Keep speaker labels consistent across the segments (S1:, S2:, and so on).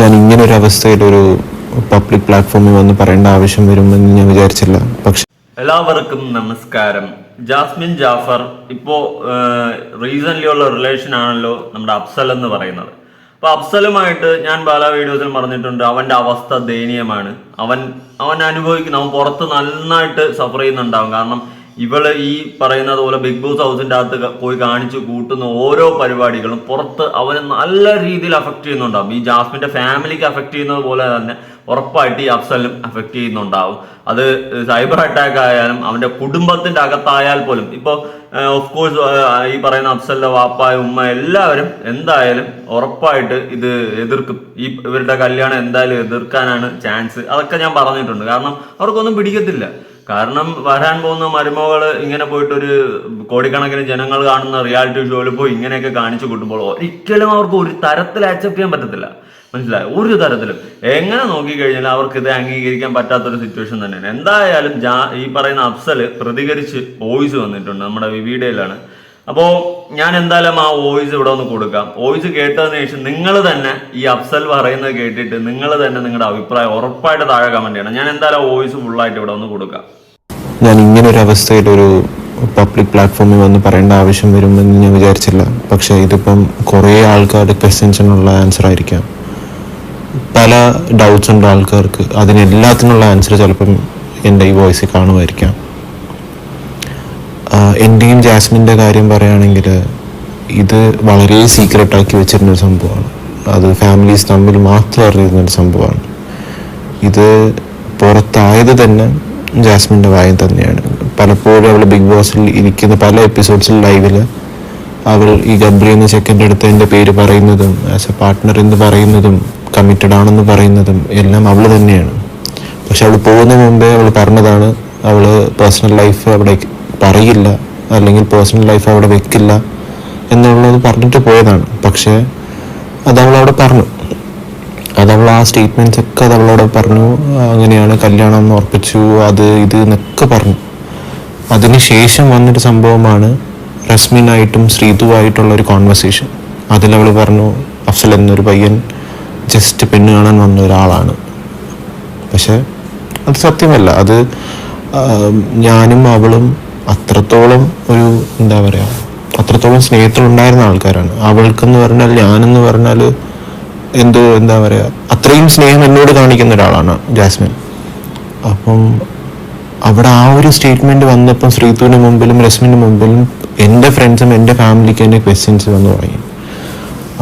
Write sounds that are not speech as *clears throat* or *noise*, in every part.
S1: ഞാൻ ഇങ്ങനെ ഒരു അവസ്ഥയിൽ ഒരു പബ്ലിക് പ്ലാറ്റ്ഫോമിൽ വന്ന് പറയേണ്ട ആവശ്യം വരുമെന്ന് ഞാൻ വിചാരിച്ചില്ല. പക്ഷെ
S2: എല്ലാവർക്കും നമസ്കാരം. ജാസ്മിൻ ജാഫർ ഇപ്പോ റീസെന്റ് ഉള്ള റിലേഷൻ ആണല്ലോ നമ്മുടെ അഫ്സൽ എന്ന് പറയുന്നത്. അപ്പൊ അഫ്സലുമായിട്ട് ഞാൻ പല വീഡിയോസിൽ പറഞ്ഞിട്ടുണ്ട് അവന്റെ അവസ്ഥ ദയനീയമാണ്. അവൻ അവൻ അനുഭവിക്കുന്ന അവൻ പുറത്ത് നന്നായിട്ട് സഫർ ചെയ്യുന്നുണ്ടാവും. കാരണം ഇവൾ ഈ പറയുന്നത് പോലെ ബിഗ് ബോസ് ഹൗസിന്റെ അകത്ത് പോയി കാണിച്ചു കൂട്ടുന്ന ഓരോ പരിപാടികളും പുറത്ത് അവനെ നല്ല രീതിയിൽ അഫക്ട് ചെയ്യുന്നുണ്ടാവും. ഈ ജാസ്മിന്റെ ഫാമിലിക്ക് അഫക്ട് ചെയ്യുന്നത് പോലെ തന്നെ ഉറപ്പായിട്ട് ഈ അഫ്സലും അഫക്ട് ചെയ്യുന്നുണ്ടാവും. അത് സൈബർ അറ്റാക്ക് ആയാലും അവന്റെ കുടുംബത്തിന്റെ അകത്തായാൽ പോലും. ഇപ്പോൾ ഓഫ് കോഴ്സ് ഈ പറയുന്ന അഫ്സലിന്റെ വാപ്പായ ഉമ്മ എല്ലാവരും എന്തായാലും ഉറപ്പായിട്ട് ഇത് എതിർക്കും. ഈ ഇവരുടെ കല്യാണം എന്തായാലും എതിർക്കാനാണ് ചാൻസ് അതൊക്കെ ഞാൻ പറഞ്ഞിട്ടുണ്ട്. കാരണം അവർക്കൊന്നും പിടിക്കത്തില്ല. കാരണം വരാൻ പോകുന്ന മരുമകൾ ഇങ്ങനെ പോയിട്ട് ഒരു കോടിക്കണക്കിന് ജനങ്ങൾ കാണുന്ന റിയാലിറ്റി ഷോയിൽ പോയി ഇങ്ങനെയൊക്കെ കാണിച്ചു കൂട്ടുമ്പോൾ ഒരിക്കലും അവർക്ക് ഒരു തരത്തിൽ ആക്സെപ്റ്റ് ചെയ്യാൻ പറ്റത്തില്ല. മനസ്സിലായി? ഒരു തരത്തിലും. എങ്ങനെ നോക്കിക്കഴിഞ്ഞാൽ അവർക്ക് ഇത് അംഗീകരിക്കാൻ പറ്റാത്തൊരു സിറ്റുവേഷൻ തന്നെയാണ്. എന്തായാലും ഈ പറയുന്ന അഫ്സൽ പ്രതികരിച്ച് വോയിസ് വന്നിട്ടുണ്ട് നമ്മുടെ വിവീഡയിലാണ് അപ്പോൾ ഞാൻ എന്തായാലും ആ വോയിസ് ഇവിടെ ഒന്ന് കൊടുക്കാം. വോയിസ് കേട്ടതിന് ശേഷം നിങ്ങൾ തന്നെ ഈ അഫ്സൽ പറയുന്നത് കേട്ടിട്ട് നിങ്ങൾ തന്നെ നിങ്ങളുടെ അഭിപ്രായം ഉറപ്പായിട്ട് താഴെ കമന്റ് ചെയ്യണം. ഞാൻ എന്തായാലും വോയിസ് ഫുള്ളായിട്ട് ഇവിടെ ഒന്ന് കൊടുക്കാം.
S1: ഞാൻ ഇങ്ങനെ ഒരു അവസ്ഥയിൽ ഒരു പബ്ലിക് പ്ലാറ്റ്ഫോമിൽ വന്ന് പറയേണ്ട ആവശ്യം വരുമെന്ന് ഞാൻ വിചാരിച്ചില്ല. പക്ഷേ ഇതിപ്പം കുറേ ആൾക്കാരുടെ ക്വസ്റ്റ്യൻസിനുള്ള ആൻസർ ആയിരിക്കാം. പല ഡൗട്ട്സ് ഉണ്ട് ആൾക്കാർക്ക് അതിനെല്ലാത്തിനുള്ള ആൻസർ ചിലപ്പം എന്റെ ഈ വോയിസിൽ കാണുമായിരിക്കാം. എന്റെയും ജാസ്മിന്റെ കാര്യം പറയുകയാണെങ്കിൽ ഇത് വളരെ സീക്രട്ട് ആക്കി വെച്ചിരുന്ന ഒരു സംഭവമാണ്. അത് ഫാമിലീസ് തമ്മിൽ മാത്രം അറിയുന്നൊരു സംഭവമാണ്. ഇത് പുറത്തായത് തന്നെ ജാസ്മിന്റെ വായം തന്നെയാണ്. പലപ്പോഴും അവൾ ബിഗ് ബോസിൽ ഇരിക്കുന്ന പല എപ്പിസോഡ്സിൽ ലൈവിൽ അവൾ ഈ ഗബ്രി എന്ന ചെക്കന്റെ അടുത്ത് എന്റെ പേര് പറയുന്നതും ആസ് എ പാർട്ട്ണർ എന്ന് പറയുന്നതും കമ്മിറ്റഡ് ആണെന്ന് പറയുന്നതും എല്ലാം അവൾ തന്നെയാണ്. പക്ഷെ അവൾ പോകുന്ന മുമ്പേ അവൾ പറഞ്ഞതാണ് അവൾ പേഴ്സണൽ ലൈഫ് അവിടെ പറയില്ല അല്ലെങ്കിൽ പേഴ്സണൽ ലൈഫ് അവിടെ വെക്കില്ല എന്നുള്ളത് പറഞ്ഞിട്ട് പോയതാണ്. പക്ഷേ അത് അവൾ പറഞ്ഞു. അത് അവൾ ആ സ്റ്റേറ്റ്മെന്റ്സ് ഒക്കെ അത് അവളോട് പറഞ്ഞു അങ്ങനെയാണ് കല്യാണം ഉറപ്പിച്ചു അത് ഇത് എന്നൊക്കെ പറഞ്ഞു. അതിനുശേഷം വന്നൊരു സംഭവമാണ് റസ്മിനായിട്ടും ശ്രീതുവായിട്ടുള്ള ഒരു കോൺവെർസേഷൻ അതിലവൾ പറഞ്ഞു അഫ്സൽ എന്നൊരു പയ്യൻ ജസ്റ്റ് പെണ്ണ് കാണാൻ വന്ന ഒരാളാണ്. പക്ഷെ അത് സത്യമല്ല. അത് ഞാനും അവളും അത്രത്തോളം ഒരു എന്താ പറയാ അത്രത്തോളം സ്നേഹത്തിലുണ്ടായിരുന്ന ആൾക്കാരാണ്. അവൾക്കെന്ന് പറഞ്ഞാൽ ഞാനെന്ന് പറഞ്ഞാൽ എന്തോ എന്താ പറയാ അത്രയും സ്നേഹം എന്നോട് കാണിക്കുന്ന ഒരാളാണ് ജാസ്മിൻ. അപ്പം അവിടെ ആ ഒരു സ്റ്റേറ്റ്മെന്റ് വന്നപ്പം ശ്രീതുവിന് മുമ്പിലും രശ്മിന് മുമ്പിലും എന്റെ ഫ്രണ്ട്സും എന്റെ ഫാമിലിക്ക് എന്റെ ക്വസ്റ്റ്യൻസ് വന്നു തുടങ്ങി.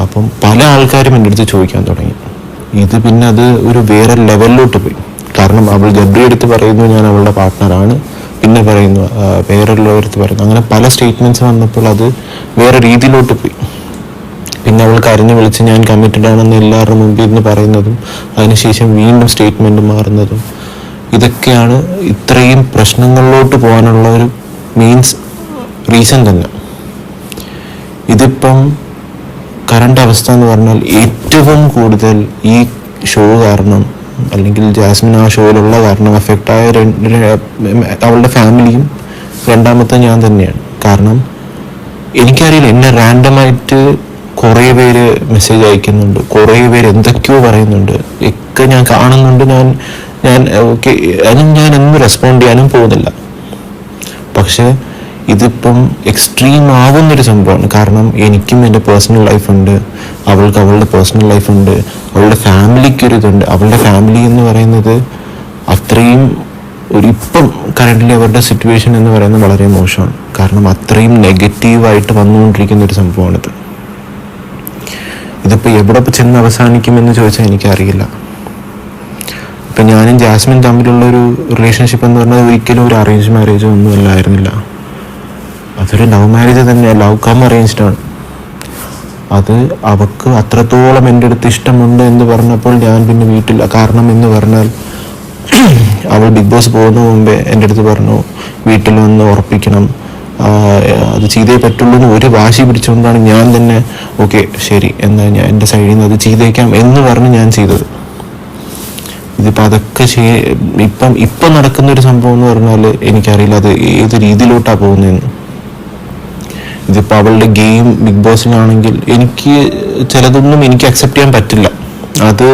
S1: അപ്പം പല ആൾക്കാരും എന്റെ അടുത്ത് ചോദിക്കാൻ തുടങ്ങി. ഇത് പിന്നെ അത് ഒരു വേറെ ലെവലിലോട്ട് പോയി. കാരണം അവൾ ഗബ്രി എടുത്ത് പറയുന്നു ഞാൻ അവളുടെ പാർട്ട്ണറാണ് പിന്നെ പറയുന്നു ആ, വേറെയുള്ളവരടുത്ത് പറയുന്നു. അങ്ങനെ പല സ്റ്റേറ്റ്മെന്റ്സ് വന്നപ്പോൾ അത് വേറെ രീതിയിലോട്ട് പോയി. പിന്നെ അവൾ കരഞ്ഞു വിളിച്ച് ഞാൻ കമ്മിറ്റഡ് ആണെന്ന് എല്ലാവരുടെ മുമ്പിൽ നിന്ന് പറയുന്നതും അതിനുശേഷം വീണ്ടും സ്റ്റേറ്റ്മെന്റ് മാറുന്നതും ഇതൊക്കെയാണ് ഇത്രയും പ്രശ്നങ്ങളിലോട്ട് പോകാനുള്ള ഒരു മീൻസ് റീസൺ തന്നെ. ഇതിപ്പം കറണ്ട് അവസ്ഥ എന്ന് പറഞ്ഞാൽ ഏറ്റവും കൂടുതൽ ഈ ഷോ കാരണം അല്ലെങ്കിൽ ജാസ്മിൻ ആ ഷോയിലുള്ള കാരണം എഫക്റ്റ് ആയ രണ്ട് ര- അവളുടെ ഫാമിലിയും രണ്ടാമത്തെ ഞാൻ തന്നെയാണ്. കാരണം എനിക്കറിയില്ല എന്നെ റാൻഡമായിട്ട് കുറേ പേര് മെസ്സേജ് അയക്കുന്നുണ്ട്. കുറേ പേര് എന്തൊക്കെയോ പറയുന്നുണ്ട്. ഒക്കെ ഞാൻ കാണുന്നുണ്ട്. ഞാൻ ഞാൻ ഓക്കെ അതിനും ഞാൻ ഒന്നും റെസ്പോണ്ട് ചെയ്യാനും പോകുന്നില്ല. പക്ഷെ ഇതിപ്പം എക്സ്ട്രീം ആവുന്നൊരു സംഭവമാണ്. കാരണം എനിക്കും എന്റെ പേഴ്സണൽ ലൈഫ് ഉണ്ട്. അവൾക്ക് അവളുടെ പേഴ്സണൽ ലൈഫ് ഉണ്ട്. അവളുടെ ഫാമിലിക്കൊരു ഇതുണ്ട്. അവളുടെ ഫാമിലി എന്ന് പറയുന്നത് അത്രയും ഒരു ഇപ്പം കറന്റ് അവരുടെ സിറ്റുവേഷൻ എന്ന് പറയുന്നത് വളരെ മോശമാണ്. കാരണം അത്രയും നെഗറ്റീവായിട്ട് വന്നുകൊണ്ടിരിക്കുന്ന ഒരു സംഭവമാണിത്. ഇതിപ്പോൾ എവിടെ ചെന്ന് അവസാനിക്കുമെന്ന് ചോദിച്ചാൽ എനിക്കറിയില്ല. ഇപ്പം ഞാനും ജാസ്മിൻ തമ്മിലുള്ള ഒരു റിലേഷൻഷിപ്പ് എന്ന് പറഞ്ഞാൽ ഒരിക്കലും ഒരു അറേഞ്ച് മാരേജോ ഒന്നും അല്ലായിരുന്നില്ല. അതൊരു ലവ് മാരേജ് തന്നെ ലവ് കം അറേഞ്ച്ഡ് ആണ്. അത് അവക്ക് അത്രത്തോളം എന്റെ അടുത്ത് ഇഷ്ടമുണ്ട് എന്ന് പറഞ്ഞപ്പോൾ ഞാൻ പിന്നെ വീട്ടിൽ കാരണം എന്ന് പറഞ്ഞാൽ *clears throat* അവൾ ബിഗ് ബോസ് പോകുന്ന മുമ്പേ എന്റെ അടുത്ത് പറഞ്ഞു വീട്ടിൽ വന്ന് ഉറപ്പിക്കണം. അത് ചെയ്തേ പറ്റുള്ളൂ എന്ന് ഒരു വാശി പിടിച്ചുകൊണ്ടാണ് ഞാൻ തന്നെ ഓക്കെ ശരി എന്നാൽ ഞാൻ എന്റെ സൈഡിൽ നിന്ന് അത് ചെയ്തേക്കാം എന്ന് പറഞ്ഞ് ഞാൻ ചെയ്തത്. ഇതിപ്പോൾ അതൊക്കെ ചെയ്യ ഇപ്പം ഇപ്പം നടക്കുന്ന ഒരു സംഭവം എന്ന് പറഞ്ഞാൽ എനിക്കറിയില്ല അത് ഏത് രീതിയിലോട്ടാണ് പോകുന്നതെന്ന്. ഇതിപ്പോൾ അവളുടെ ഗെയിം ബിഗ് ബോസിലാണെങ്കിൽ എനിക്ക് ചിലതൊന്നും എനിക്ക് അക്സെപ്റ്റ് ചെയ്യാൻ പറ്റില്ല. അത്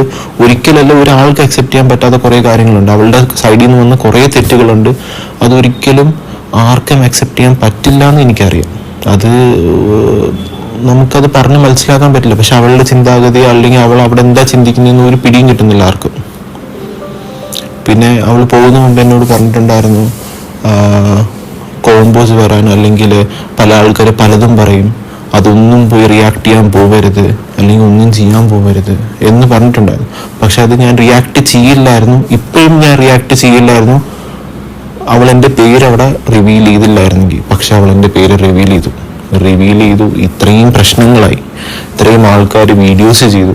S1: ഒരിക്കലല്ല ഒരാൾക്ക് അക്സെപ്റ്റ് ചെയ്യാൻ പറ്റാത്ത കുറേ കാര്യങ്ങളുണ്ട്. അവളുടെ സൈഡിൽ നിന്ന് വന്ന കുറേ തെറ്റുകളുണ്ട്. അതൊരിക്കലും ആർക്കും അക്സെപ്റ്റ് ചെയ്യാൻ പറ്റില്ല എന്ന് എനിക്കറിയാം. അത് നമുക്കത് പറഞ്ഞ് മനസ്സിലാക്കാൻ പറ്റില്ല. പക്ഷെ അവളുടെ ചിന്താഗതി അല്ലെങ്കിൽ അവൾ അവിടെ എന്താ ചിന്തിക്കുന്നതെന്ന് ഒരു പിടിയും കിട്ടുന്നില്ല ആർക്കും. പിന്നെ അവൾ പോകുന്ന മുമ്പ് എന്നോട് പറഞ്ഞിട്ടുണ്ടായിരുന്നു കോമ്പോസ് വരാൻ അല്ലെങ്കിൽ പല ആൾക്കാർ പലതും പറയും. അതൊന്നും പോയി റിയാക്ട് ചെയ്യാൻ പോവരുത്. അല്ലെങ്കിൽ ഒന്നും ചെയ്യാൻ പോവരുത് എന്ന് പറഞ്ഞിട്ടുണ്ടായിരുന്നു. പക്ഷെ അത് ഞാൻ റിയാക്ട് ചെയ്യില്ലായിരുന്നു. ഇപ്പോഴും ഞാൻ റിയാക്ട് ചെയ്യില്ലായിരുന്നു. അവൾ എന്റെ പേര് അവിടെ റിവീൽ ചെയ്തില്ലായിരുന്നെങ്കിൽ. പക്ഷെ അവൾ എന്റെ പേര് റിവീൽ ചെയ്തു. റിവീൽ ചെയ്തു. ഇത്രയും പ്രശ്നങ്ങളായി. ഇത്രയും ആൾക്കാർ വീഡിയോസ് ചെയ്തു.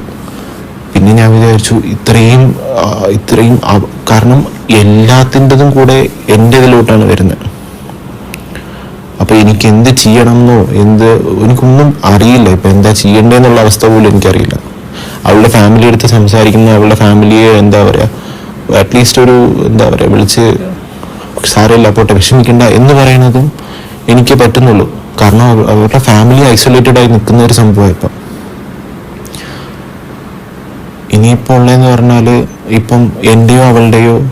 S1: പിന്നെ ഞാൻ വിചാരിച്ചു ഇത്രയും ഇത്രയും കാരണം എല്ലാത്തിന്റെതും കൂടെ എന്റെ ഇതിലോട്ടാണ് വരുന്നത്. അപ്പൊ എനിക്ക് എന്ത് ചെയ്യണമെന്നോ എന്ത് എനിക്കൊന്നും അറിയില്ല. ഇപ്പൊ എന്താ ചെയ്യണ്ടെന്നുള്ള അവസ്ഥ പോലും എനിക്കറിയില്ല. അവളുടെ ഫാമിലി എടുത്ത് സംസാരിക്കുന്ന അവളുടെ ഫാമിലിയെ എന്താ പറയാ അറ്റ്ലീസ്റ്റ് ഒരു എന്താ പറയാ വിളിച്ച് സാരമില്ല പോട്ടെ വിഷമിക്കണ്ട എന്ന് പറയുന്നതും എനിക്ക് പറ്റുന്നുള്ളൂ. കാരണം അവ- അവരുടെ ഫാമിലി ഐസൊലേറ്റഡ് ആയി നിൽക്കുന്ന ഒരു സംഭവം ഇപ്പം. ഇനിയിപ്പോൾ ഉള്ളതെന്ന് പറഞ്ഞാൽ ഇപ്പം എന്റെയോ അവളുടെയോ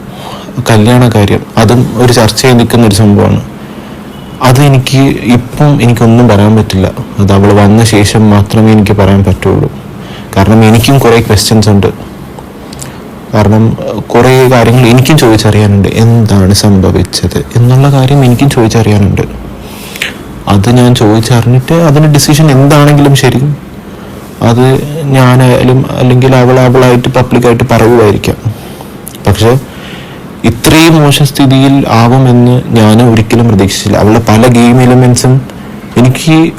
S1: കല്യാണ കാര്യം അതും ഒരു ചർച്ചയായി നിൽക്കുന്ന ഒരു സംഭവമാണ്. അത് എനിക്ക് ഇപ്പം എനിക്കൊന്നും പറയാൻ പറ്റില്ല. അത് അവൾ വന്ന ശേഷം മാത്രമേ എനിക്ക് പറയാൻ പറ്റുള്ളൂ. കാരണം എനിക്കും കുറേ ക്വസ്റ്റ്യൻസ് ഉണ്ട്. കാരണം കുറേ കാര്യങ്ങൾ എനിക്കും ചോദിച്ചറിയാനുണ്ട്. എന്താണ് സംഭവിച്ചത് എന്നുള്ള കാര്യം എനിക്കും ചോദിച്ചറിയാനുണ്ട്. അത് ഞാൻ ചോദിച്ചറിഞ്ഞിട്ട് അതിന് ഡിസിഷൻ എന്താണെങ്കിലും ശരി. അത് ഞാനായാലും അല്ലെങ്കിൽ അവൾ അവളായിട്ട് പബ്ലിക്കായിട്ട് പറയുമായിരിക്കാം. പക്ഷെ ഇത്രയും മോശം സ്ഥിതിയിൽ ആവുമെന്ന് ഞാൻ ഒരിക്കലും പ്രതീക്ഷിച്ചില്ല. അവളുടെ പല ഗെയിം എലിമെന്റ്സും എനിക്ക്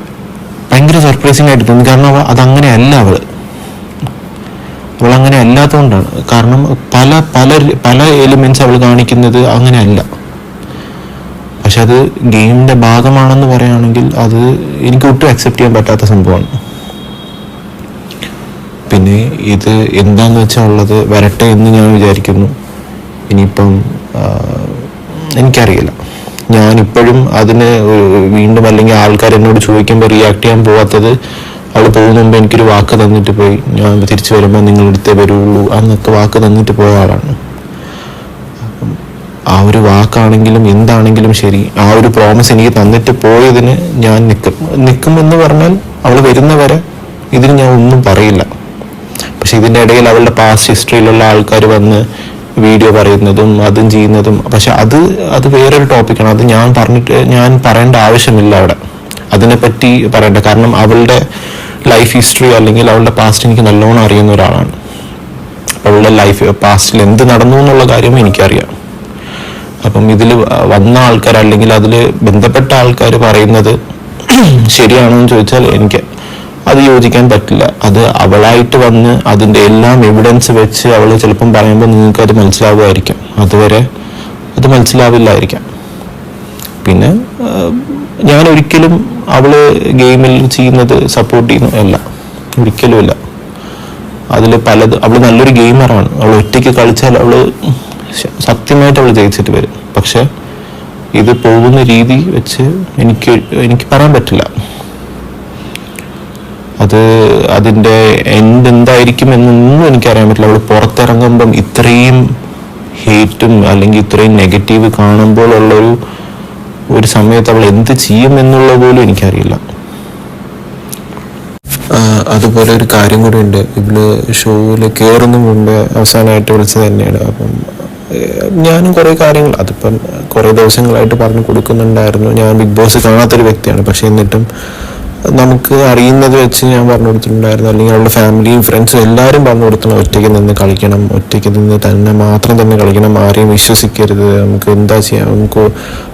S1: ഭയങ്കര സർപ്രൈസിങ് ആയിട്ട് തോന്നി. കാരണം അവൾ അതങ്ങനെയല്ല അവൾ. അവൾ അങ്ങനെ അല്ലാത്തതുകൊണ്ടാണ്. കാരണം പല പല പല എലിമെന്റ്സ് അവൾ കാണിക്കുന്നത് അങ്ങനെയല്ല. പക്ഷെ അത് ഗെയിമിന്റെ ഭാഗമാണെന്ന് പറയുകയാണെങ്കിൽ അത് എനിക്ക് ഒട്ടും അക്സെപ്റ്റ് ചെയ്യാൻ പറ്റാത്ത സംഭവമാണ്. പിന്നെ ഇത് എന്താന്ന് വെച്ചാൽ ഉള്ളത് വരട്ടെ എന്ന് ഞാൻ വിചാരിക്കുന്നു. ഇനിയിപ്പം എനിക്കറിയില്ല. ഞാനിപ്പോഴും അതിന് വീണ്ടും അല്ലെങ്കിൽ ആൾക്കാർ എന്നോട് ചോദിക്കുമ്പോൾ റിയാക്ട് ചെയ്യാൻ പോവാത്തത് അവൾ പോകുന്ന മുമ്പ് എനിക്കൊരു വാക്ക് തന്നിട്ട് പോയി. ഞാൻ തിരിച്ചു വരുമ്പോൾ നിങ്ങൾ എടുത്തേ വരുള്ളൂ എന്നൊക്കെ വാക്ക് തന്നിട്ട് പോയ ആളാണ്. ആ ഒരു വാക്കാണെങ്കിലും എന്താണെങ്കിലും ശരി. ആ ഒരു പ്രോമിസ് എനിക്ക് തന്നിട്ട് പോയതിന് ഞാൻ നിൽക്കും നിൽക്കും എന്ന് പറഞ്ഞാൽ അവൾ വരുന്നവരെ ഇതിന് ഞാൻ ഒന്നും പറയില്ല. പക്ഷെ ഇതിന്റെ ഇടയിൽ അവളുടെ പാസ്റ്റ് ഹിസ്റ്ററിയിലുള്ള ആൾക്കാർ വന്ന് വീഡിയോ പറയുന്നതും അതും ചെയ്യുന്നതും. പക്ഷെ അത് അത് വേറൊരു ടോപ്പിക്കാണ് അത് ഞാൻ പറഞ്ഞിട്ട് ഞാൻ പറയേണ്ട ആവശ്യമില്ല അവിടെ. അതിനെപ്പറ്റി പറയണ്ട. കാരണം അവളുടെ ലൈഫ് ഹിസ്റ്ററി അല്ലെങ്കിൽ അവളുടെ പാസ്റ്റ് എനിക്ക് നല്ലോണം അറിയുന്ന ഒരാളാണ്. അവളുടെ ലൈഫ് പാസ്റ്റിൽ എന്ത് നടന്നു എന്നുള്ള കാര്യം എനിക്കറിയാം. അപ്പം ഇതിൽ വന്ന ആൾക്കാർ അല്ലെങ്കിൽ അതിൽ ബന്ധപ്പെട്ട ആൾക്കാർ പറയുന്നത് ശരിയാണോ എന്ന് ചോദിച്ചാൽ എനിക്ക് അത് യോജിക്കാൻ പറ്റില്ല. അത് അവളായിട്ട് വന്ന് അതിന്റെ എല്ലാം എവിഡൻസ് വെച്ച് അവൾ ചിലപ്പം പറയുമ്പോൾ നിങ്ങൾക്ക് അത് മനസ്സിലാവുമായിരിക്കും. അതുവരെ അത് മനസ്സിലാവില്ലായിരിക്കാം. പിന്നെ ഞാൻ ഒരിക്കലും അവൾ ഗെയിമിൽ ചെയ്യുന്നത് സപ്പോർട്ട് ചെയ്യുന്നു അല്ല. ഒരിക്കലുമില്ല. അതിൽ പലത് അവൾ നല്ലൊരു ഗെയിമറാണ്. അവൾ ഒറ്റയ്ക്ക് കളിച്ചാൽ അവൾ സത്യമായിട്ട് അവൾ ജയിച്ചിട്ട് വരും. പക്ഷെ ഇത് പോകുന്ന രീതി വെച്ച് എനിക്ക് എനിക്ക് പറയാൻ പറ്റില്ല. അത് അതിന്റെ എൻഡ് എന്തായിരിക്കും എന്നൊന്നും എനിക്കറിയാൻ പറ്റില്ല. അവൾ പുറത്തിറങ്ങുമ്പം ഇത്രയും ഹേറ്റും അല്ലെങ്കിൽ ഇത്രയും നെഗറ്റീവ് കാണുമ്പോൾ ഉള്ളൊരു ഒരു സമയത്ത് അവൾ എന്ത് ചെയ്യും എന്നുള്ളത് പോലും എനിക്കറിയില്ല. അതുപോലെ ഒരു കാര്യം കൂടി ഉണ്ട്. ഇവൾ ഷോയിൽ കയറുന്ന മുമ്പ് അവസാനമായിട്ട് വിളിച്ചത് തന്നെയാണ്. അപ്പം ഞാനും കുറേ കാര്യങ്ങൾ അതിപ്പം കുറേ ദിവസങ്ങളായിട്ട് പറഞ്ഞു കൊടുക്കുന്നുണ്ടായിരുന്നു. ഞാൻ ബിഗ് ബോസ് കാണാത്തൊരു വ്യക്തിയാണ്. പക്ഷെ എന്നിട്ടും നമുക്ക് അറിയുന്നത് വെച്ച് ഞാൻ പറഞ്ഞു കൊടുത്തിട്ടുണ്ടായിരുന്നു. അല്ലെങ്കിൽ അവളുടെ ഫാമിലിയും ഫ്രണ്ട്സും എല്ലാവരും പറഞ്ഞു കൊടുത്തണം ഒറ്റയ്ക്ക് നിന്ന് കളിക്കണം. ഒറ്റയ്ക്ക് നിന്ന് തന്നെ മാത്രം തന്നെ കളിക്കണം. ആരെയും വിശ്വസിക്കരുത്. നമുക്ക് എന്താ ചെയ്യാം? നമുക്ക്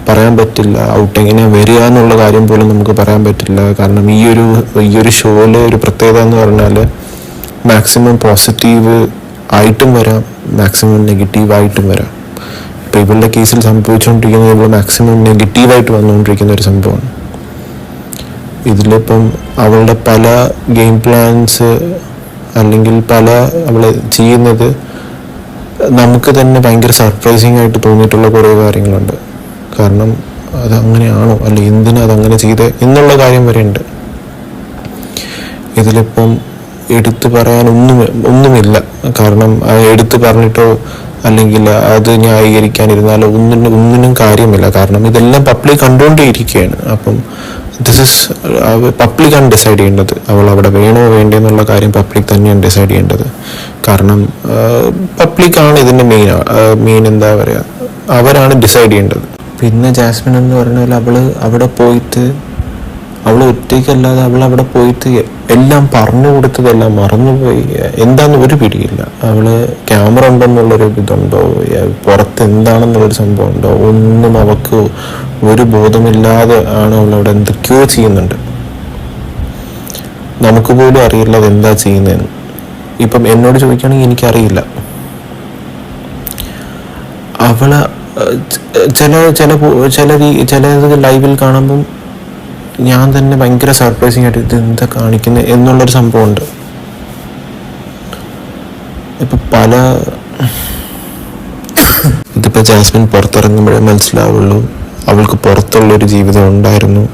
S1: പറയാൻ പറ്റില്ല. ഔട്ട് എങ്ങനെ വരിക എന്നുള്ള കാര്യം പോലും നമുക്ക് പറയാൻ പറ്റില്ല. കാരണം ഈ ഒരു ഈ ഒരു ഷോയിലെ ഒരു പ്രത്യേകത എന്ന് പറഞ്ഞാൽ മാക്സിമം പോസിറ്റീവ് ആയിട്ടും വരാം. മാക്സിമം നെഗറ്റീവ് ആയിട്ടും വരാം. ഇപ്പോൾ ഇവളുടെ കേസിൽ സംഭവിച്ചുകൊണ്ടിരിക്കുന്നത് ഇവിടെ മാക്സിമം നെഗറ്റീവായിട്ട് വന്നുകൊണ്ടിരിക്കുന്ന ഒരു സംഭവമാണ്. ഇതിലിപ്പം അവളുടെ പല ഗെയിം പ്ലാൻസ് അല്ലെങ്കിൽ പല അവൾ ചെയ്യുന്നത് നമുക്ക് തന്നെ ഭയങ്കര സർപ്രൈസിങ് ആയിട്ട് തോന്നിയിട്ടുള്ള കുറേ കാര്യങ്ങളുണ്ട്. കാരണം അത് അങ്ങനെയാണോ അല്ലെ എന്തിനാ അതങ്ങനെ ചെയ്തേ എന്നുള്ള കാര്യം വരെ ഉണ്ട്. ഇതിലിപ്പം എടുത്തു പറയാൻ ഒന്നും ഒന്നുമില്ല. കാരണം എടുത്തു പറഞ്ഞിട്ടോ അല്ലെങ്കിൽ അത് ന്യായീകരിക്കാനിരുന്നാൽ ഒന്നിനും ഒന്നിനും കാര്യമില്ല. കാരണം ഇതെല്ലാം പബ്ലിക് കണ്ടുകൊണ്ടേയിരിക്കുകയാണ്. അപ്പം ദിസ് ഇസ് പബ്ലിക്കാണ് ഡിസൈഡ് ചെയ്യേണ്ടത്. അവൾ അവിടെ വേണോ വേണ്ടേ എന്നുള്ള കാര്യം പബ്ലിക് തന്നെയാണ് ഡിസൈഡ് ചെയ്യേണ്ടത്. കാരണം പബ്ലിക്കാണ് ഇതിന്റെ മെയിൻ മെയിൻ എന്താ പറയുക അവരാണ് ഡിസൈഡ് ചെയ്യേണ്ടത്. പിന്നെ ജാസ്മിൻ എന്ന് പറഞ്ഞാൽ അവൾ അവിടെ പോയിട്ട് അവൾ ഒറ്റയ്ക്കല്ലാതെ അവൾ അവിടെ പോയിട്ട് എല്ലാം പറഞ്ഞു കൊടുത്തതെല്ലാം മറന്നുപോയി. എന്താന്ന് ഒരു പിടിയില്ല. അവൾ ക്യാമറ ഉണ്ടെന്നുള്ളൊരു ഇതുണ്ടോ? പുറത്ത് എന്താണെന്നുള്ളൊരു സംഭവം ഉണ്ടോ ഒന്നും അവക്ക് ഒരു ബോധമില്ലാതെ ആണ് അവൾ അവിടെ എന്തൊക്കെയോ ചെയ്യുന്നുണ്ട്. നമുക്ക് പോലും അറിയില്ല അത് എന്താ ചെയ്യുന്നതെന്ന്. ഇപ്പം എന്നോട് ചോദിക്കുകയാണെങ്കിൽ എനിക്കറിയില്ല. അവൾ ചില ചില ചില ചില ലൈവിൽ കാണുമ്പം ഞാൻ തന്നെ ഭയങ്കര സർപ്രൈസിങ് ആയിട്ട് ഇത് എന്താ കാണിക്കുന്നത് എന്നുള്ളൊരു സംഭവമുണ്ട്. ഇപ്പം പല ഇതിപ്പോൾ ജാസ്മിൻ പുറത്തിറങ്ങുമ്പോഴേ മനസ്സിലാവുള്ളൂ. അവൾക്ക് പുറത്തുള്ളൊരു ജീവിതം ഉണ്ടായിരുന്നു.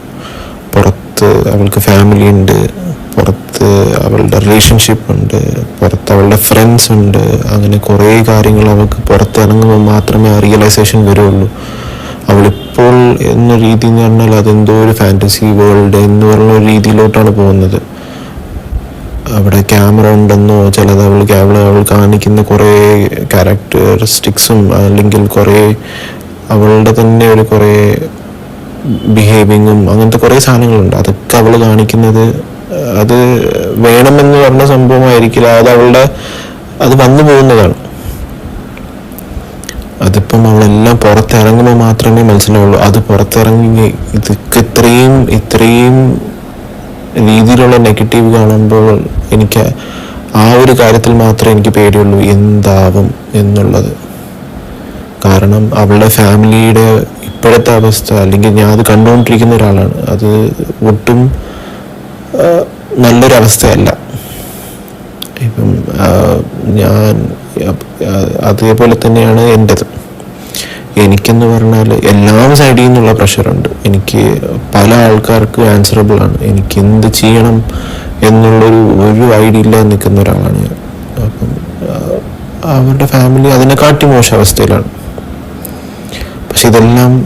S1: പുറത്ത് അവൾക്ക് ഫാമിലി ഉണ്ട്. പുറത്ത് അവളുടെ റിലേഷൻഷിപ്പ് ഉണ്ട്. പുറത്ത് അവളുടെ ഫ്രണ്ട്സ് ഉണ്ട്. അങ്ങനെ കുറേ കാര്യങ്ങൾ അവൾക്ക് പുറത്തിറങ്ങുമ്പോൾ മാത്രമേ ആ റിയലൈസേഷൻ വരുള്ളൂ. അവളിപ്പോൾ എന്ന രീതി എന്ന് പറഞ്ഞാൽ അതെന്തോ ഒരു ഫാന്റസി വേൾഡ് എന്ന് പറഞ്ഞ ഒരു രീതിയിലോട്ടാണ് പോകുന്നത്. അവിടെ ക്യാമറ ഉണ്ടെന്നോ ചിലത് അവൾ ക്യാമറ അവൾ കാണിക്കുന്ന കുറേ ക്യാരക്ടറിസ്റ്റിക്സും അല്ലെങ്കിൽ കുറേ അവളുടെ തന്നെ ഒരു കുറേ ബിഹേവിങ്ങും അങ്ങനത്തെ കുറേ സാധനങ്ങളുണ്ട്. അതൊക്കെ അവൾ കാണിക്കുന്നത് അത് വേണമെന്ന് പറഞ്ഞ സംഭവമായിരിക്കില്ല. അത് അവളുടെ അത് വന്നു പോകുന്നതാണ്. അവളെല്ലാം പുറത്തിറങ്ങുമ്പോൾ മാത്രമേ മനസ്സിലാവുള്ളൂ. അത് പുറത്തിറങ്ങി ഇതൊക്കെ ഇത്രയും ഇത്രയും രീതിയിലുള്ള നെഗറ്റീവ് കാണുമ്പോൾ എനിക്ക് ആ ഒരു കാര്യത്തിൽ മാത്രമേ എനിക്ക് പേടിയുള്ളൂ എന്താവും എന്നുള്ളത്. കാരണം അവളുടെ ഫാമിലിയുടെ ഇപ്പോഴത്തെ അവസ്ഥ അല്ലെങ്കിൽ ഞാൻ അത് കണ്ടുകൊണ്ടിരിക്കുന്ന ഒരാളാണ്. അത് ഒട്ടും നല്ലൊരവസ്ഥയല്ല. ഇപ്പം ഞാൻ അതേപോലെ തന്നെയാണ് എന്റെത് എനിക്കെന്ന് പറഞ്ഞാൽ എല്ലാ സൈഡിൽ നിന്നുള്ള പ്രഷറുണ്ട് എനിക്ക് പല ആൾക്കാർക്ക് ആൻസറബിൾ ആണ്. എനിക്ക് എന്ത് ചെയ്യണം എന്നുള്ളൊരു ഒരു ഐഡിയ ഇല്ലാതെ നിൽക്കുന്ന ഒരാളാണ് ഞാൻ. അപ്പം അവരുടെ ഫാമിലി അതിനെക്കാട്ടി മോശം അവസ്ഥയിലാണ്. പക്ഷെ ഇതെല്ലാം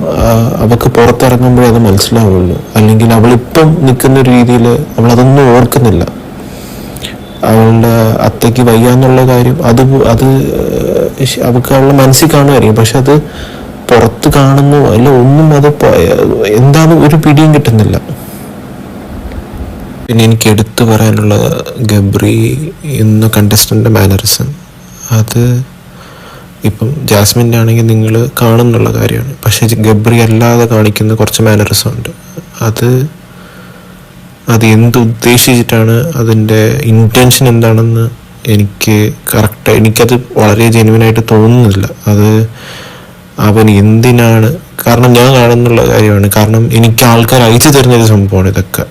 S1: അവൾക്ക് പുറത്തിറങ്ങുമ്പോഴേ അത് മനസ്സിലാവുള്ളൂ. അല്ലെങ്കിൽ അവളിപ്പം നിൽക്കുന്ന ഒരു രീതിയിൽ അവളതൊന്നും ഓർക്കുന്നില്ല. അവളുടെ അത്തയ്ക്ക് വയ്യാന്നുള്ള കാര്യം അത് അത് അവൾക്ക് അവളുടെ മനസ്സിൽ കാണുമായിരിക്കും. പക്ഷെ അത് പുറത്ത് കാണുന്നു അല്ല ഒന്നും അത് എന്താണ് ഒരു പിടിയും കിട്ടുന്നില്ല. പിന്നെ എനിക്ക് എടുത്തു പറയാനുള്ള ഗബ്രി എന്ന കണ്ടസ്റ്റന്റെ മാനറിസം അത് ഇപ്പം ജാസ്മിന്റെ ആണെങ്കിൽ നിങ്ങൾ കാണുന്നുള്ള കാര്യമാണ്. പക്ഷേ ഗബ്രി അല്ലാതെ കാണിക്കുന്ന കുറച്ച് മാനറിസം ഉണ്ട്. അത് അത് എന്ത് ഉദ്ദേശിച്ചിട്ടാണ് അതിന്റെ ഇന്റൻഷൻ എന്താണെന്ന് എനിക്ക് കറക്റ്റ് എനിക്കത് വളരെ ജെനുവിനായിട്ട് തോന്നുന്നില്ല. അത് അവൻ എന്തിനാണ്? കാരണം ഞാൻ കാണുന്നുള്ള കാര്യമാണ്. കാരണം എനിക്ക് ആൾക്കാർ അയച്ചു തരുന്നൊരു സംഭവമാണ് ഇതൊക്കെ.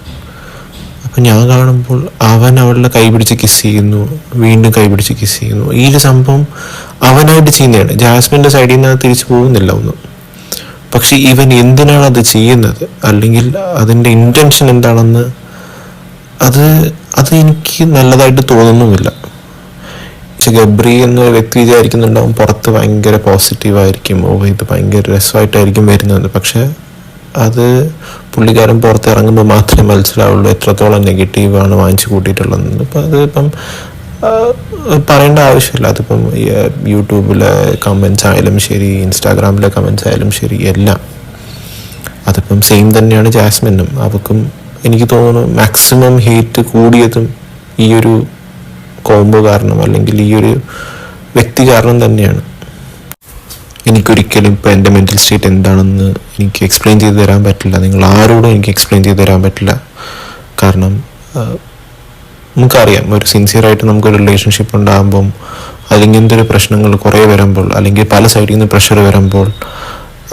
S1: അപ്പം ഞാൻ കാണുമ്പോൾ അവൻ അവളുടെ കൈപിടിച്ച് കിസ് ചെയ്യുന്നു. വീണ്ടും കൈപിടിച്ച് കിസ് ചെയ്യുന്നു. ഈ ഒരു സംഭവം അവനായിട്ട് ചെയ്യുന്നതാണ്. ജാസ്മിന്റെ സൈഡിൽ നിന്ന് തിരിച്ചു പോകുന്നില്ല ഒന്നും. പക്ഷെ ഇവൻ എന്തിനാണ് അത് ചെയ്യുന്നത്? അല്ലെങ്കിൽ അതിന്റെ ഇന്റൻഷൻ എന്താണെന്ന് അത് അത് എനിക്ക് നല്ലതായിട്ട് തോന്നുന്നുമില്ല. പക്ഷെ ഗബ്രി എന്ന വ്യക്തി വിചാരിക്കുന്നുണ്ടാവും പുറത്ത് ഭയങ്കര പോസിറ്റീവായിരിക്കും ഓ ഇത് ഭയങ്കര രസമായിട്ടായിരിക്കും വരുന്നത് പക്ഷെ അത് പുള്ളിക്കാരൻ പുറത്ത് ഇറങ്ങുമ്പോൾ മാത്രമേ മനസ്സിലാവുള്ളൂ എത്രത്തോളം നെഗറ്റീവാണ് വാങ്ങിച്ചു കൂട്ടിയിട്ടുള്ളതെന്ന്. അപ്പം അതിപ്പം പറയേണ്ട ആവശ്യമില്ല. അതിപ്പം യൂട്യൂബിലെ കമൻസ് ആയാലും ശരി ഇൻസ്റ്റാഗ്രാമിലെ കമൻസ് ആയാലും ശരി എല്ലാം. അതിപ്പം സെയിം തന്നെയാണ് ജാസ്മിനും. അവക്കും എനിക്ക് തോന്നുന്നു മാക്സിമം ഹേറ്റ് കൂടിയതും ഈ ഒരു കോംബോ കാരണം അല്ലെങ്കിൽ ഈ ഒരു വ്യക്തി കാരണം തന്നെയാണ്. എനിക്കൊരിക്കലും ഇപ്പോൾ എന്റെ മെന്റൽ സ്റ്റേറ്റ് എന്താണെന്ന് എനിക്ക് എക്സ്പ്ലെയിൻ ചെയ്ത് തരാൻ പറ്റില്ല. നിങ്ങൾ ആരോടും എനിക്ക് എക്സ്പ്ലെയിൻ ചെയ്ത് തരാൻ പറ്റില്ല. കാരണം നമുക്കറിയാം ഒരു സിൻസിയറായിട്ട് നമുക്കൊരു റിലേഷൻഷിപ്പ് ഉണ്ടാകുമ്പം അതിങ്ങനത്തെ ഒരു പ്രശ്നങ്ങൾ കുറേ വരുമ്പോൾ അല്ലെങ്കിൽ പല സൈഡിൽ നിന്ന് പ്രഷർ വരുമ്പോൾ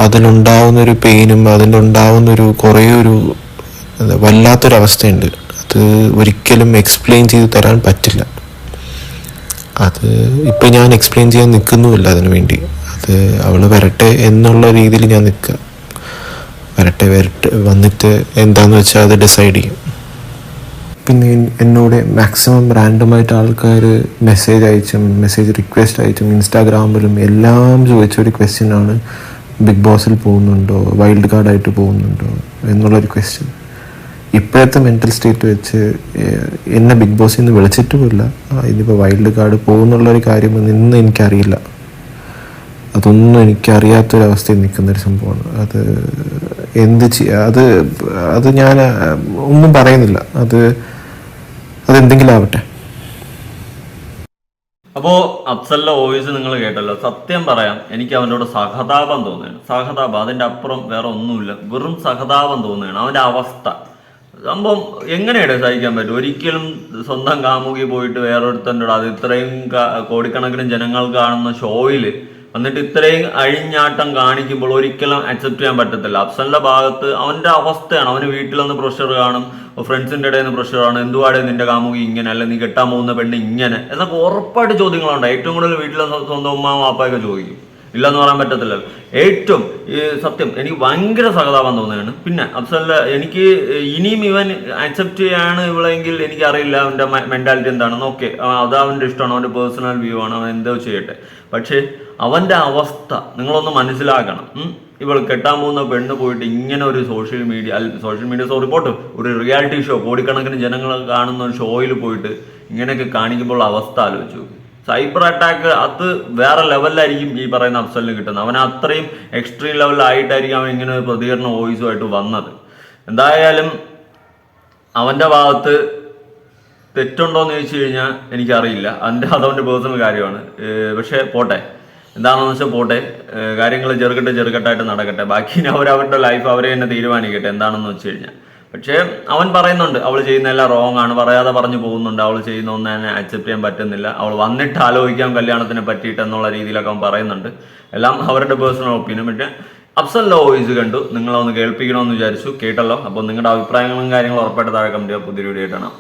S1: അതിലുണ്ടാവുന്നൊരു പെയിനും ഒരു കുറേ ഒരു വല്ലാത്തൊരവസ്ഥയുണ്ട്. അത് ഒരിക്കലും എക്സ്പ്ലെയിൻ ചെയ്ത് തരാൻ പറ്റില്ല. അത് ഇപ്പം ഞാൻ എക്സ്പ്ലെയിൻ ചെയ്യാൻ നിൽക്കുന്നുമില്ല അതിനു വേണ്ടി. അത് അവൾ വരട്ടെ എന്നുള്ള രീതിയിൽ ഞാൻ നിൽക്കുക. വരട്ടെ വരട്ടെ വന്നിട്ട് എന്താന്ന് വെച്ചാൽ അത് ഡിസൈഡ് ചെയ്യും. പിന്നെ എന്നോട് മാക്സിമം റാൻഡമായിട്ട് ആൾക്കാർ മെസ്സേജ് അയച്ചും മെസ്സേജ് റിക്വസ്റ്റ് അയച്ചും ഇൻസ്റ്റാഗ്രാമിലും എല്ലാം ചോദിച്ച ഒരു ക്വസ്റ്റ്യൻ ആണ് ബിഗ് ബോസിൽ പോകുന്നുണ്ടോ? വൈൽഡ് കാർഡായിട്ട് പോകുന്നുണ്ടോ? എന്നുള്ളൊരു ക്വസ്റ്റ്യൻ ഇപ്പോഴത്തെ മെന്റൽ സ്റ്റേറ്റ് വെച്ച് എന്നെ ബിഗ് ബോസിൽ നിന്ന് വിളിച്ചിട്ടുമില്ല. ആ, ഇനിയിപ്പോൾ വൈൽഡ് കാർഡ് പോകുന്നുള്ളൊരു കാര്യം ഇന്നും എനിക്കറിയില്ല. അതൊന്നും എനിക്കറിയാത്തൊരവസ്ഥയിൽ നിൽക്കുന്നൊരു സംഭവമാണ്. അത് എന്ത് അത് അത് ഞാൻ ഒന്നും പറയുന്നില്ല. അത് അതെന്തെങ്കിലും ആവട്ടെ.
S2: അപ്പോ അഫ്സലിന്റെ വോയിസ് നിങ്ങൾ കേട്ടല്ലോ. സത്യം പറയാം എനിക്ക് അവനോട് സഹതാപം തോന്നുകയാണ്. സഹതാപം അതിന്റെ അപ്പുറം വേറെ ഒന്നുമില്ല. വെറും സഹതാപം തോന്നുകയാണ്. അവന്റെ അവസ്ഥ. സംഭവം എങ്ങനെയാണ് സഹിക്കാൻ പറ്റും? ഒരിക്കലും സ്വന്തം കാമുകി പോയിട്ട് വേറൊരുത്തന്റെ അത് ഇത്രയും കോടിക്കണക്കിന് ജനങ്ങൾ കാണുന്ന ഷോയിൽ എന്നിട്ട് ഇത്രയും അഴിഞ്ഞാട്ടം കാണിക്കുമ്പോൾ ഒരിക്കലും അക്സെപ്റ്റ് ചെയ്യാൻ പറ്റത്തില്ല. അഫ്സലിന്റെ ഭാഗത്ത് അവന്റെ അവസ്ഥയാണ്. അവന് നിന്ന് പ്രഷർ കാണും. ഫ്രണ്ട്സിന്റെ ഇടയിൽ നിന്ന് പ്രഷർ കാണും. എന്തുവാടെ നിന്റെ കാമുകി ഇങ്ങനെ? അല്ലെ നീ കെട്ടാൻ പോകുന്ന പെണ്ണ് ഇങ്ങനെ? എന്നൊക്കെ ഉറപ്പായിട്ട് ചോദ്യങ്ങളുണ്ട്. ഏറ്റവും കൂടുതൽ വീട്ടിലെ സ്വന്തം ഉമ്മ വാപ്പയൊക്കെ ചോദിക്കും. ഇല്ലെന്ന് പറയാൻ പറ്റത്തില്ല. ഏറ്റവും ഈ സത്യം എനിക്ക് ഭയങ്കര സഹതാപം തോന്നുകയാണ്. പിന്നെ അബ്സല്ല എനിക്ക് ഇനിയും ഇവൻ അക്സെപ്റ്റ് ചെയ്യാണ് ഇവളെങ്കിൽ എനിക്കറിയില്ല അവന്റെ മെന്റാലിറ്റി എന്താണെന്ന്. ഓക്കെ അത് അവന്റെ ഇഷ്ടമാണ് അവന്റെ പേഴ്സണൽ വ്യൂ ആണ് അവൻ എന്തോ ചെയ്യട്ടെ. പക്ഷേ അവന്റെ അവസ്ഥ നിങ്ങളൊന്ന് മനസ്സിലാക്കണം. ഇവൾ കെട്ടാൻ പോകുന്ന പെണ്ണ് പോയിട്ട് ഇങ്ങനെ ഒരു social media social media so report ഒരു റിയാലിറ്റി ഷോ കോടിക്കണക്കിന് ജനങ്ങൾ കാണുന്ന ഒരു ഷോയിൽ പോയിട്ട് ഇങ്ങനെയൊക്കെ കാണിക്കുമ്പോൾ അവസ്ഥ ആലോചിച്ചു. സൈബർ അറ്റാക്ക് അത് വേറെ ലെവലിലായിരിക്കും ഈ പറയുന്ന അഫ്സലിന് കിട്ടുന്നത്. അവൻ അത്രയും എക്സ്ട്രീം ലെവലിലായിട്ടായിരിക്കും അവൻ ഇങ്ങനെ ഒരു പ്രതികരണ വോയിസുമായിട്ട് വന്നത്. എന്തായാലും അവന്റെ ഭാഗത്ത് തെറ്റുണ്ടോ എന്ന് ചോദിച്ചു കഴിഞ്ഞാൽ എനിക്കറിയില്ല. അതിന്റെ അതവന്റെ പേഴ്സണൽ കാര്യമാണ്. പക്ഷേ പോട്ടെ. എന്താണെന്ന് വെച്ചാൽ പോട്ടെ. കാര്യങ്ങൾ ചെറുക്കട്ടെ ചെറുക്കട്ടായിട്ട് നടക്കട്ടെ. ബാക്കി അവരവരുടെ ലൈഫ് അവരെ തന്നെ തീരുമാനിക്കട്ടെ. എന്താണെന്ന് വെച്ച് കഴിഞ്ഞാൽ പക്ഷേ അവൻ പറയുന്നുണ്ട് അവൾ ചെയ്യുന്ന ചെയ്യുന്നതെല്ലാം റോങ് ആണ്. പറയാതെ പറഞ്ഞു പോകുന്നുണ്ട്. അവൾ ചെയ്യുന്ന ഒന്നും തന്നെ അക്സെപ്റ്റ് ചെയ്യാൻ പറ്റുന്നില്ല. അവൾ വന്നിട്ട് ആലോചിക്കാം കല്യാണത്തിന് പറ്റിയിട്ട് എന്നുള്ള രീതിയിലൊക്കെ അവൻ പറയുന്നുണ്ട്. എല്ലാം അവരുടെ പേഴ്സണൽ ഒപ്പീനിയൻ പക്ഷേ ലോ വോയിസ് കണ്ടു. നിങ്ങളൊന്ന് കേൾപ്പിക്കണമെന്ന് വിചാരിച്ചു. കേട്ടല്ലോ. അപ്പോൾ നിങ്ങളുടെ അഭിപ്രായങ്ങളും കാര്യങ്ങളും ഉറപ്പായിട്ട് താഴെ കമന്റ് ചെയ്യുക പുതിയ വീഡിയോ ആയിട്ടാണ്